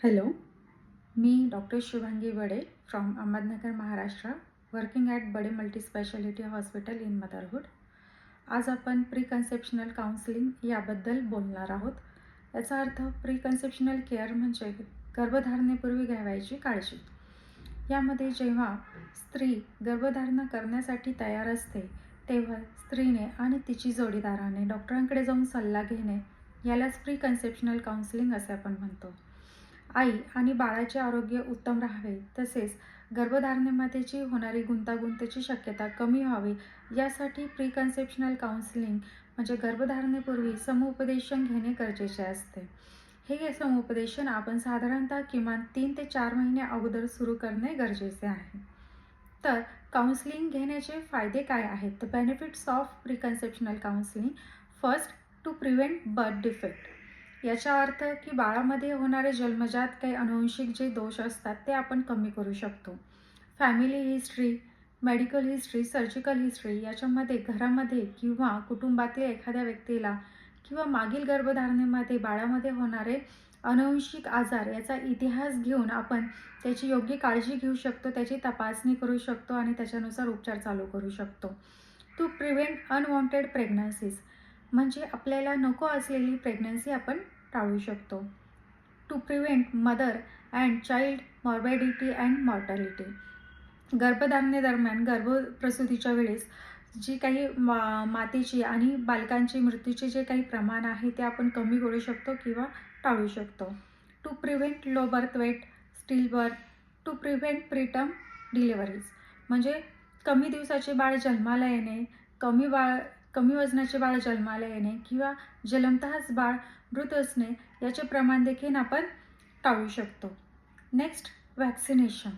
Hello me doctor Shubhangi Bade from Ahmednagar Maharashtra working at Bade multispeciality hospital in motherhood आज आपण pre कन्सेप्शनल counselling याबद्दल बोलणार आहोत. याचा अर्थ प्री कन्सेप्शनल केअर म्हणजे गर्भधारणेपूर्वी घ्यावयाची काळजी. यामध्ये जेव्हा स्त्री गर्भधारणा करण्यासाठी तयार असते तेव्हा स्त्रीने आणि तिची जोडीदाराने डॉक्टरांकडे जाऊन सल्ला घेणे यालाच प्री कन्सेप्शनल काउन्सिलिंग असे आपण म्हणतो. आई आणि बाळाचे आरोग्य उत्तम राहावे. तसेच गर्भधारणेमध्येची होणारी गुंतागुंतीची शक्यता कमी व्हावी. यासाठी प्री कन्सेप्शनल काउन्सिलिंग म्हणजे गर्भधारणेपूर्वी समुपदेशन घेणे गरजेचे असते. हे समुपदेशन आपण साधारणतः किमान तीन ते चार महिने अगोदर सुरू करणे गरजेचे आहे. तर काउन्सिलिंग घेण्याचे फायदे काय आहेत? The benefits of preconceptional counselling first to prevent birth defect याचा अर्थ की बाळामध्ये होणारे जन्मजात काही अनुवंशिक जे दोष असतात ते आपण कमी करू शकतो. Family history medical history surgical history याच्यामध्ये घरामध्ये किंवा कुटुंबातील एखाद्या व्यक्तीला किंवा मागील गर्भधारणेमध्ये बाळामध्ये होणारे अनुवंशिक आजार याचा इतिहास घेऊन आपण त्याची योग्य काळजी घेऊ शकतो त्याची तपासणी करू शकतो आणि त्याच्यानुसार उपचार चालू करू शकतो. टू प्रिव्हेंट अनवॉन्टेड प्रेग्नन्सीज म्हणजे आपल्याला नको असलेली प्रेग्नन्सी आपण टाळू शकतो. To prevent mother and child morbidity and mortality गर्भधारणेदरम्यान गर्भप्रसूतीच्या वेळेस जी काही मा मातेची आणि बालकांची मृत्यूचे जे काही प्रमाण आहे ते आपण कमी करू शकतो किंवा टाळू शकतो. To prevent low birth weight stillbirth to prevent preterm deliveries म्हणजे कमी दिवसाचे बाळ जन्माला येणे कमी बाळ कमी वजनाचे बाळ जन्माला येणे किंवा जलमतःच बाळ मृत असणे याचे प्रमाण देखील आपण टाळू शकतो. Next vaccination